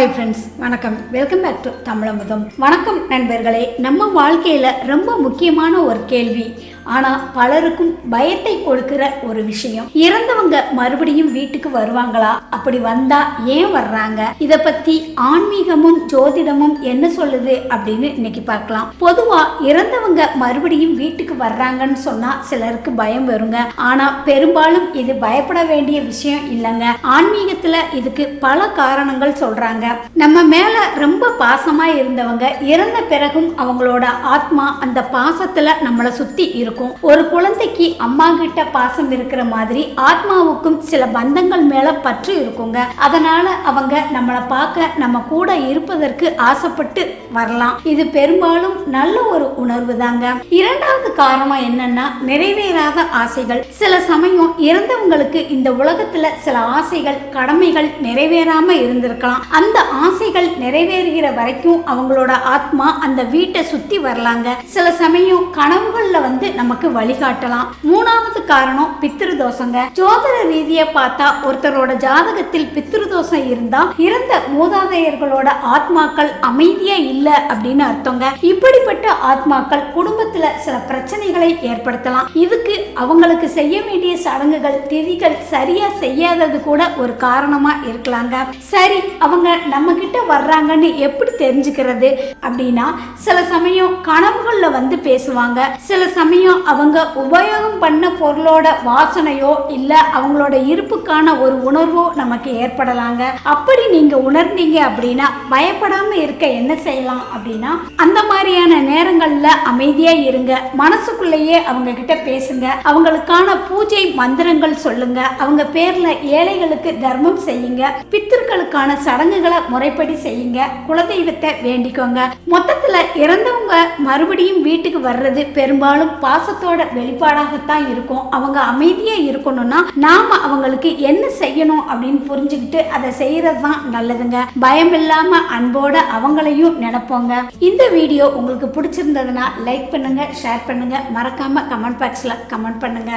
Hi friends வணக்கம். Welcome back to Tamilamudham. வணக்கம் நண்பர்களே. நம்ம வாழ்க்கையில் ரொம்ப முக்கியமான ஒரு கேள்வி. ஆனால் பலருக்கும் பயத்தை கொடுக்கிற ஒரு விஷயம் இறந்தவங்க மறுபடியும் வீட்டுக்கு வருவாங்களா? அப்படி வந்தா ஏன் வர்றாங்க? இதை பத்தி ஆன்மீகமும் ஜோதிடமும் என்ன சொல்லுது அப்படின்னு இன்னைக்கு பார்க்கலாம். பொதுவா இறந்தவங்க மறுபடியும் வீட்டுக்கு வர்றாங்கன்னு சொன்னா சிலருக்கு பயம் வருங்க. ஆனா பெரும்பாலும் இது பயப்பட வேண்டிய விஷயம் இல்லைங்க. ஆன்மீகத்துல இதுக்கு பல காரணங்கள் சொல்றாங்க. நம்ம மேல ரொம்ப பாசமா இருந்தவங்க இறந்த பிறகும் அவங்களோட ஆத்மா அந்த பாசத்துல நம்மளை சுத்தி இருக்கும் ஒரு குழந்தைக்கு அம்மா கிட்ட பாசம் இருக்கிற மாதிரி ஆத்மாவுக்கும் சில பந்தங்கள் மேல பற்று இருக்குங்க. அதனால அவங்க நம்மளை பார்க்க நம்ம கூட இருப்பதற்கு ஆசைப்பட்டு வரலாம். இது பெரும்பாலும் நல்ல ஒரு உணர்வு தாங்க. இரண்டாவது காரணம் என்னன்னா நிறைவேறாத ஆசைகள். சில சமயம் இறந்தவங்களுக்கு இந்த உலகத்துல சில ஆசைகள் கடமைகள் நிறைவேறாம இருந்திருக்கலாம். அந்த ஆசைகள் நிறைவேறுகிற வரைக்கும் அவங்களோட ஆத்மா அந்த வீட்டை சுத்தி வரலாங்க. சில சமயம் கனவுகள்ல வந்து நமக்கு வழிகாட்டலாம். மூணாவது காரணம் பித்திரு தோஷங்க ஜோதிட ரீதியை பார்த்தா ஒருத்தரோட ஜாதகத்தில் பித்திரு தோஷம் இருந்தா இறந்த மூதாதையர்களோட ஆத்மாக்கள் அமைதியா இல்ல அப்படின்னு அர்த்தங்க. இப்படிப்பட்ட ஆத்மாக்கள் குடும்பத்துல சில பிரச்சனைகளை ஏற்படுத்தலாம். இதுக்கு அவங்களுக்கு செய்ய வேண்டிய சடங்குகள் திதிகள் சரியா செய்யாதது கூட ஒரு காரணமா இருக்கலாங்க. சரி அவங்க நம்ம கிட்ட வர்றாங்கன்னு எப்படி தெரிஞ்சுக்கிறது? அப்படின்னா சில சமயம் கனவுகள்ல வந்து பேசுவாங்க. சில சமயம் அவங்க உபயோகம் பண்ண பொருளோட வாசனையோ இல்லை அவங்களோட இருப்புக்கான ஒரு உணர்வோ நமக்கு ஏற்படலாங்க. அப்படி நீங்க உணர்ந்தீங்க அப்படின்னா பயப்படாம இருக்க என்ன செய்யலாம் அப்படின்னா அந்த மாதிரியான நேரங்கள்ல அமைதியா இருங்க. மனசுக்குள்ளேயே அவங்க கிட்ட பேசுங்க. அவங்களுக்கான பூஜை மந்திரங்கள் சொல்லுங்க. அவங்க பேர்ல ஏழைகளுக்கு தர்மம் செய்யுங்க. பித்திருக்களுக்கான சடங்குகளை முறைப்படி செய்யுங்க. குலதெய்வத்தை வேண்டிக்கோங்க. மொத்தத்துல இறந்தவங்க மறுபடியும் வீட்டுக்கு வர்றது பெரும்பாலும் பாசத்தோட வெளிப்பாடாகத்தான் இருக்கும். அவங்க அமைதியாக இருக்கணும்னா நாம அவங்களுக்கு என்ன செய்யணும் அப்படின்னு புரிஞ்சுக்கிட்டு அதை செய்கிறது தான் நல்லதுங்க. பயம் இல்லாமல் அன்போட அவங்களையும் நினைப்போங்க. இந்த வீடியோ உங்களுக்கு பிடிச்சிருந்ததுன்னா லைக் பண்ணுங்க ஷேர் பண்ணுங்க. மறக்காமல் கமெண்ட் பாக்ஸில் கமெண்ட் பண்ணுங்க.